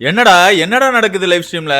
என்னடா என்னடா நடக்குது லைவ் ஸ்ட்ரீம்ல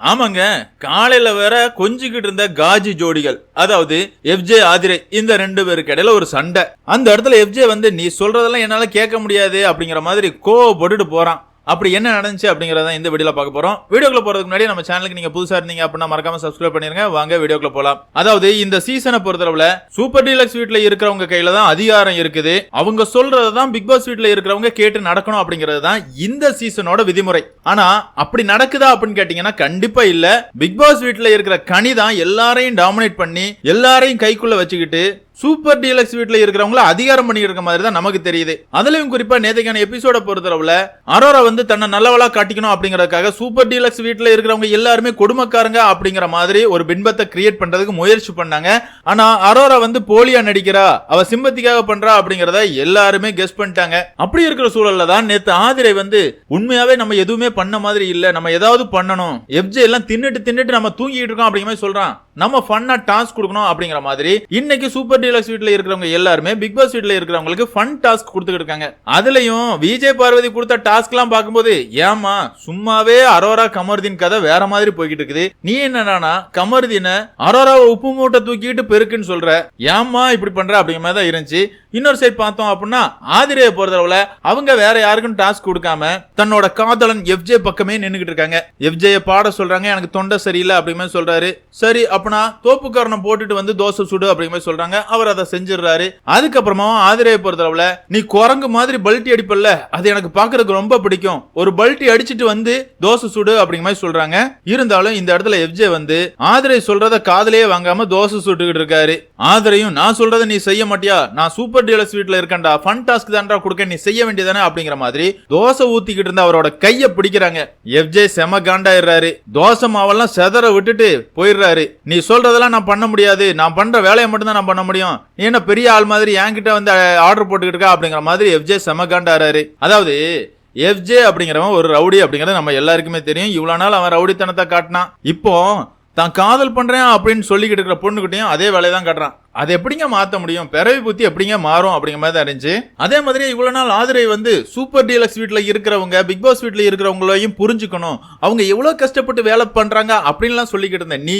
ஆமாங்க காலையில வேற கொஞ்சிக்கிட்டு இருந்த காஜி ஜோடிகள் அதாவது எஃப்ஜே ஆதிரை இந்த ரெண்டு பேருக்கு இடையில ஒரு சண்டை. அந்த இடத்துல எஃப்ஜே வந்து நீ சொல்றதெல்லாம் என்னால கேட்க முடியாது அப்படிங்கிற மாதிரி கோவப்பட்டுட்டு போறான். அப்படி என்ன நடந்துச்சு அப்படிங்கிறத இந்த வீடியோவில் பார்க்க போகிறோம் வீடியோக்குள்ள போகிறதுக்கு முன்னாடி நம்ம சேனலுக்கு நீங்க புதுசாக இருந்தீங்க அப்படின்னா மறக்காம சப்ஸ்கிரைப் பண்ணிருங்க. வாங்க வீடியோக்குள்ள போகலாம் அதாவது இந்த சீசனை பொறுத்தளவில் சூப்பர் டீலக்ஸ் வீட்டில் இருக்கிறவங்க கையில தான் அதிகாரம் இருக்குது. அவங்க சொல்றது தான் பிக் பாஸ் வீட்டில் இருக்கிறவங்க கேட்டு நடக்கணும் அப்படிங்கிறது தான் இந்த சீசனோட விதிமுறை. ஆனா அப்படி நடக்குதா அப்படின்னு கேட்டீங்கன்னா கண்டிப்பா இல்ல. பிக் பாஸ் வீட்டில் இருக்கிற கனி தான் எல்லாரையும் டாமினேட் பண்ணி எல்லாரையும் கைக்குள்ள வச்சுக்கிட்டு சூப்பர் டீலக்ஸ் வீட்டில் இருக்கிறவங்கள அதிகாரம் பண்ணி இருக்க மாதிரி தான் நமக்கு தெரியுது. அதுலயும் குறிப்பா நேற்றுக்கான எபிசோட பொறுத்தளவுல அரோரா வந்து தன்னை நல்லவளா காட்டிக்கணும் அப்படிங்கறதுக்காக சூப்பர் டீலக்ஸ் வீட்டில் இருக்கிறவங்க எல்லாருமே கொடுமைக்காரங்க அப்படிங்கிற மாதிரி ஒரு பின்பத்தை கிரியேட் பண்றதுக்கு முயற்சி பண்ணாங்க. ஆனா அரோரா வந்து போலியா நடிக்கிறா அவ சிம்பத்திக்காக பண்றா அப்படிங்கறத எல்லாருமே கெஸ் பண்ணிட்டாங்க. அப்படி இருக்கிற சூழல்ல தான் நேத்து ஆதிரை வந்து உண்மையாவே நம்ம எதுவுமே பண்ண மாதிரி இல்ல நம்ம ஏதாவது பண்ணணும். எஃப்ஜே எல்லாம் தின்னுட்டு தின்னுட்டு நம்ம தூங்கிட்டு இருக்கோம் அப்படிங்கிற மாதிரி சொல்றான். நம்ம ஃபன்னா டாஸ்க் கொடுக்கணும் அப்படிங்கிற மாதிரி இன்னைக்கு சூப்பர் டீலக்ஸ் வீட்டில் இருக்கிறவங்க எல்லாருமே பிக் பாஸ் வீட்டில் இருக்கிறவங்களுக்கு ஃபன் டாஸ்க் கொடுத்துக்கிட்டு இருக்காங்க. அதுலயும் விஜய் பார்வதி கொடுத்த டாஸ்க்லாம் பார்க்கும்போது ஏமா சும்மாவே அரோரா கமருதீன் கதை வேற மாதிரி போய்கிட்டு இருக்குது. நீ என்னடானா கமர்தீனை அரோராவை உப்பு மூட்டை தூக்கிட்டு பெருக்குன்னு சொல்ற. ஏமா இப்படி பண்ற அப்படிங்கிற மாதிரி தான் இருந்துச்சு. இன்னொரு சைட் பார்த்தோம் அப்படின்னா ஆதிரையை பொறுத்தளவுல அவங்க வேற யாருக்கும் டாஸ்க் கொடுக்காம தன்னோட காதலன் எஃப்ஜே பக்கமே நின்னுகிட்டு இருக்காங்க. எஃப்ஜே பாட சொல்றாங்க எனக்கு தொண்டை சரியில்லை அப்படிங்கிற சொல்றாரு. சரி அப்படின்னா தோப்புக்காரனை போட்டுட்டு வந்து தோசை சுடு அப்படிங்கிற மாதிரி சொல்றாங்க. அவர் அதை செஞ்சிடுறாரு. அதுக்கப்புறமா ஆதிரையை பொறுத்தளவுல நீ குரங்கு மாதிரி பல்ட்டி அடிப்பல்ல. அது எனக்கு பாக்குறதுக்கு ரொம்ப பிடிக்கும். ஒரு பல்ட்டி அடிச்சிட்டு வந்து தோசை சுடு அப்படிங்கிற மாதிரி சொல்றாங்க. இருந்தாலும் இந்த இடத்துல எஃப்ஜே வந்து ஆதிரை சொல்றத காதலையே வாங்காம தோசை சுட்டுக்கிட்டு இருக்காரு. ஆதிரையும் நான் சொல்றதை நீ செய்ய மாட்டியா? நான் சூப்பர் டீலர்ஸ் வீட்ல இருக்கேன்டா. ஃபன் டாஸ்க் தான்டா கொடுக்க நீ செய்ய வேண்டியதானே அப்படிங்கிற மாதிரி தோசை ஊத்திக்கிட்டு இருந்த அவரோட கைய பிடிக்கிறாங்க. எஃப்ஜே செம காண்டாயிடுறாரு. தோசை மாவெல்லாம் செதற விட்டுட்டு போயிடுறாரு. நீ சொல்றதெல்லாம் நான் பண்ண முடியாது. நான் பண்ற வேலையை மட்டும் தான் நான் பண்ண முடியும். நீ என்ன பெரிய ஆள் மாதிரி என்கிட்ட வந்து ஆர்டர் போட்டுக்கிட்டு இருக்கா அப்படிங்கிற மாதிரி எஃப்ஜே செம காண்டாடுறாரு அதாவது எஃப்ஜே அப்படிங்கிறவன் ஒரு ரவுடி அப்படிங்கறது நம்ம எல்லாருக்குமே தெரியும். இவ்வளவு நாள் அவன் ரவுடித்தனத்தை காட்டினான். இப்போ தான் காதல் பண்ணுறேன் அப்படின்னு சொல்லிக்கிட்டு இருக்கிற பொண்ணுக்கிட்டையும் அதே வேலையை தான் கட்டுறான். அது எப்படிங்க மாற்ற முடியும்? பிறவி புத்தி எப்படிங்க மாறும் அப்படிங்கிற மாதிரி தான் இருந்துச்சு. அதே மாதிரி இவ்வளோ நாள் ஆதிரை வந்து சூப்பர் டீலக்ஸ் வீட்டில் இருக்கிறவங்க பிக் பாஸ் வீட்டில் இருக்கிறவங்களையும் புரிஞ்சுக்கணும். அவங்க எவ்வளோ கஷ்டப்பட்டு வேலை பண்ணுறாங்க அப்படின்லாம் சொல்லிக்கிட்டு இருந்தேன் நீ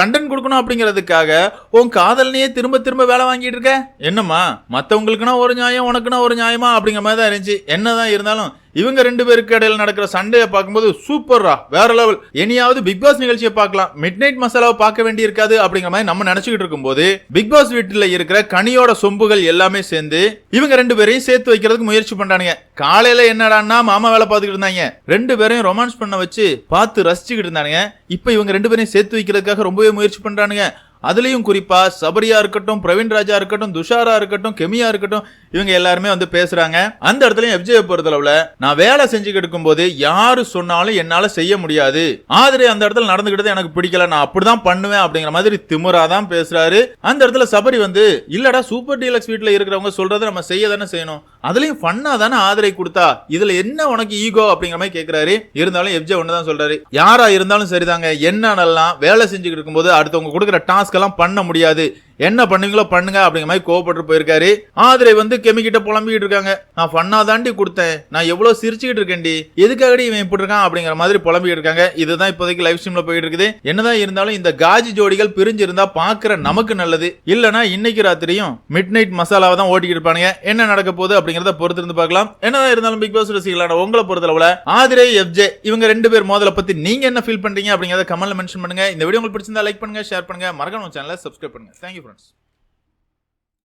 கண்டென்ட் கொடுக்கணும் அப்படிங்கிறதுக்காக உன் காதலனையே திரும்ப திரும்ப வேலை வாங்கிட்டு இருக்க? என்னம்மா மற்றவங்களுக்குனா ஒரு நியாயம் உனக்குனா ஒரு நியாயமா அப்படிங்கிற மாதிரி தான் இருந்துச்சு. என்னதான் இருந்தாலும் இவங்க ரெண்டு பேருக்கு இடையில நடக்கிற சண்டையை பார்க்கும்போது சூப்பர்ரா வேற லெவல் இனியாவது பிக் பாஸ் நிகழ்ச்சியை பார்க்கலாம். மிட் நைட் மசாலாவை பார்க்க வேண்டி இருக்காது அப்படிங்கிற மாதிரி நம்ம நினைச்சுக்கிட்டு இருக்கும்போது பிக் பாஸ் வீட்டில் இருக்கிற கனியோட சொம்புகள் எல்லாமே சேர்ந்து இவங்க ரெண்டு பேரையும் சேர்த்து வைக்கிறதுக்கு முயற்சி பண்றானுங்க. காலையில என்னடான்னா மாமா வேலை பார்த்துக்கிட்டு இருந்தாங்க. ரெண்டு பேரையும் ரொமான்ஸ் பண்ண வச்சு பார்த்து ரசிச்சுக்கிட்டு இருந்தானுங்க. இப்போ இவங்க ரெண்டு பேரையும் சேர்த்து வைக்கிறதுக்காக ரொம்பவே முயற்சி பண்றானுங்க. அதுலேயும் குறிப்பா சபரியா இருக்கட்டும் பிரவீன் ராஜா இருக்கட்டும் துஷாரா இருக்கட்டும் கெமியா இருக்கட்டும் இவங்க எல்லாருமே வந்து பேசுறாங்க. அந்த இடத்துலயும் எஃப்ஜே பொறுத்தளவுல நான் வேலை செஞ்சுக்கிட்டு இருக்கும்போது யாரு சொன்னாலும் என்னால செய்ய முடியாது. ஆதிரை அந்த இடத்துல நடந்துக்கிட்டது எனக்கு பிடிக்கல நான் அப்படிதான் பண்ணுவேன் அப்படிங்கிற மாதிரி திமுறா தான் பேசுறாரு. அந்த இடத்துல சபரி வந்து இல்லடா சூப்பர் டீலக்ஸ் வீட்ல இருக்கிறவங்க சொல்றதை நம்ம செய்ய தானே செய்யணும். அதுலயும் ஃபன்னா தானே ஆதரை கொடுத்தா இதுல என்ன உனக்கு ஈகோ அப்படிங்கிற மாதிரி கேக்குறாரு. இருந்தாலும் எஃப்ஜே ஒண்ணுதான் சொல்றாரு. யாரா இருந்தாலும் சரிதாங்க என்னென்னலாம் வேலை செஞ்சுக்கிட்டு இருக்கும்போது அடுத்தவங்க கொடுக்குற டாஸ்க் எல்லாம் பண்ண முடியாது. என்ன பண்ணுவீங்களோ பண்ணுங்க அப்படிங்கிற மாதிரி கோவப்பட்டு போயிருக்காரு. ஆதிரை வந்து கெமிக்கிட்ட புலம்பிக்கிட்டு இருக்காங்க. நான் ஃபன்னா தாண்டி கொடுத்தேன். நான் எவ்வளவு சிரிச்சுக்கிட்டு இருக்கேன்டி. எதுக்காகடி இவன் இப்படி இருக்கான் அப்படிங்கிற மாதிரி புலம்பிக்கிட்டு இருக்காங்க. இதுதான் இப்போதைக்கு லைவ் ஸ்ட்ரீம்ல போயிட்டு இருக்குது. என்னதான் இருந்தாலும் இந்த காஜி ஜோடிகள் பிரிஞ்சிருந்தா பாக்குற நமக்கு நல்லது. இல்லனா இன்னைக்கு ராத்திரியும் மிட் நைட் மசாலாவை தான் ஓட்டிக்கிட்டு இருப்பானுங்க. என்ன நடக்க போகுது அப்படிங்கறத பொறுத்து இருந்து பார்க்கலாம். என்னதான் இருந்தாலும் பிக் பாஸ் ரசிகளான உங்களை பொறுத்தளவுல ஆதிரை எஃப்ஜே இவங்க ரெண்டு பேர் மோதலை பத்தி நீங்க என்ன ஃபீல் பண்றீங்க அப்படிங்கறத கமெண்ட்ல மென்ஷன் பண்ணுங்க. இந்த வீடியோ உங்களுக்கு பிடிச்சிருந்தா லைக் பண்ணுங்க ஷேர் பண்ணுங்க. மறக்காம சேனலை சப்ஸ்கிரைப் பண்ணுங்க. Thank you friends